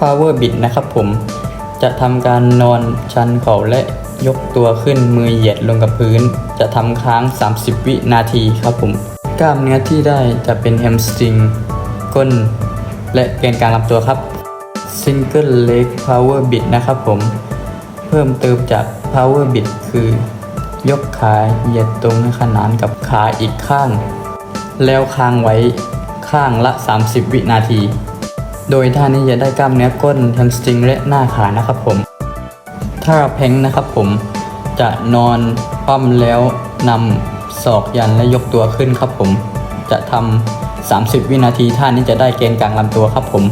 power bit นะครับผม จะทำการนอนชันเข่าและยกตัวขึ้นมือเหยียดลงกับพื้น จะทำค้าง 30 วินาทีครับผม กล้ามเนื้อที่ได้จะเป็นแฮมสตริง ก้น และเกณฑ์กลางลำตัวครับ single leg power bit นะครับผม เพิ่มเติมจาก power bit คือ ยกขาเหยียดตรงให้ขนานกับขาอีกข้าง แล้วค้างไว้ข้างละ 30 วินาที โดยท่านี้จะได้กล้ามเนื้อก้นแฮมสตริงและหน้าขานะครับผม ถ้าแพงนะครับผมจะนอนคว่ำแล้วนำศอกยันและยกตัวขึ้นครับผม จะทำ 30 วินาทีท่านี้จะได้เกณฑ์กลางลำตัวครับผม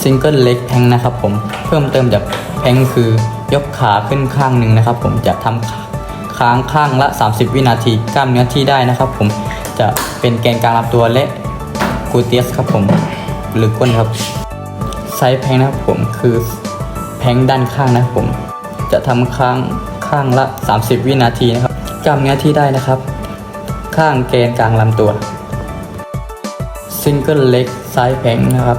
ซิงเกิลเล็กแพงนะครับผม เพิ่มเติมจากแพงคือยกขาขึ้นข้างหนึ่งนะครับผมจะทำ ค้างข้างละ 30 วินาทีกล้ามเนื้อที่ได้นะครับ ผมจะเป็นแกนกลางลำตัวและกูเตียสครับผมหรือก้นครับไซส์แพงนะครับผมคือแพงด้านข้างนะครับผม จะทำค้างข้างละ 30 วินาทีนะครับกล้ามเนื้อที่ได้นะครับ ข้างแกนกลางลำตัวซิงเกิลเล็กไซส์แพงนะครับ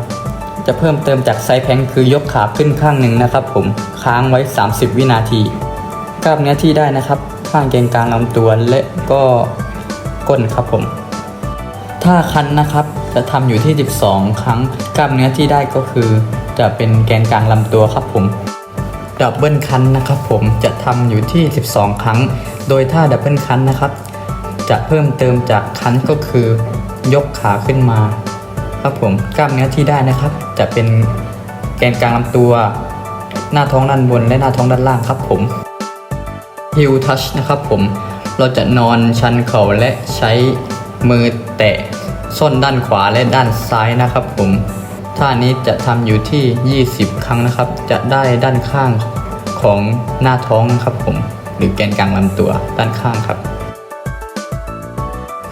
จะเพิ่มเติมจากไซส์แพงคือยกขาขึ้นข้างหนึ่งนะครับ ผมค้างไว้ 30 วินาที กล้ามเนื้อที่ได้นะครับ ข้างแกนกลางลำตัวและก็ก้นครับผมถ้าคันนะครับจะทำอยู่ที่ 12 ครั้งกล้ามเนื้อที่ได้ก็คือ จะเป็นแกนกลางลำตัวครับผมดับเบิลคันนะครับผมจะทำอยู่ที่ 12 ครั้ง โดยถ้าดับเบิลคันนะครับ จะเพิ่มเติมจากคันก็คือยกขาขึ้นมา ครับผมกล้ามเนื้อที่ได้นะครับ จะเป็นแกนกลางลำตัว หน้าท้องด้านบนและหน้าท้องด้านล่างครับผม Heel Touch นะครับผมเราจะนอนชันเข่าและใช้มือแตะส้นด้านขวาและด้านซ้ายนะครับผมท่านี้จะทำอยู่ที่ 20 ครั้งนะครับ จะได้ด้านข้างของหน้าท้องครับผม หรือแกนกลางลำตัวด้านข้างครับ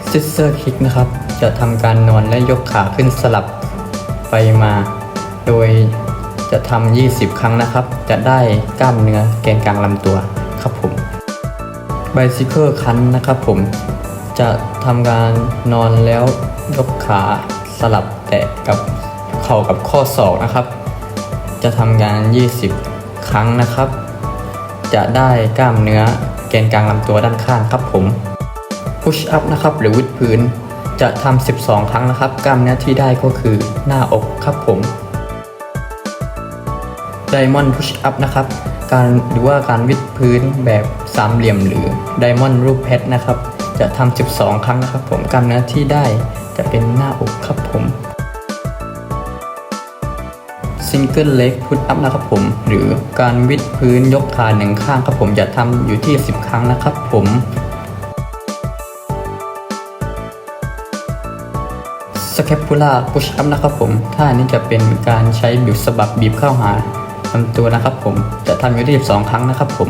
ซิสเตอร์คิกนะครับ จะทำการนอนและยกขาขึ้นสลับไปมา โดยจะทำ20 ครั้งนะครับ จะได้กล้ามเนื้อแกนกลางลำตัวครับผม Bicycle คันนะครับผม จะทำการนอนแล้วยกขาสลับแตะกับเข่ากับข้อศอกนะครับ จะทำการ 20 ครั้งนะครับ จะได้กล้ามเนื้อแกนกลางลำตัวด้านข้างครับผมพุชอัพนะครับหรือวิดพื้นจะทำ 12 ครั้งนะครับ กล้ามเนื้อที่ได้ก็คือหน้าอกครับผมไดมอนด์พุชอัพนะครับ การหรือว่าการวิดพื้นแบบ สามเหลี่ยมหรือไดมอนด์รูปเพชรนะครับ จะทำ 12 ครั้งนะครับ ผมกล้ามเนื้อที่ได้จะเป็นหน้าอกครับผมซิงเกิลเล็กพุทอัพนะครับผม หรือการวิดพื้นยกขาหนึ่งข้างครับผมจะทำอยู่ที่ 10 ครั้งนะครับผมสแคปปูล่าพุชอัพนะครับผมท่านี้จะเป็นการใช้บิวสะบักบีบเข้าหาลำตัวนะครับผมจะทำอยู่ที่12 ครั้งนะครับผม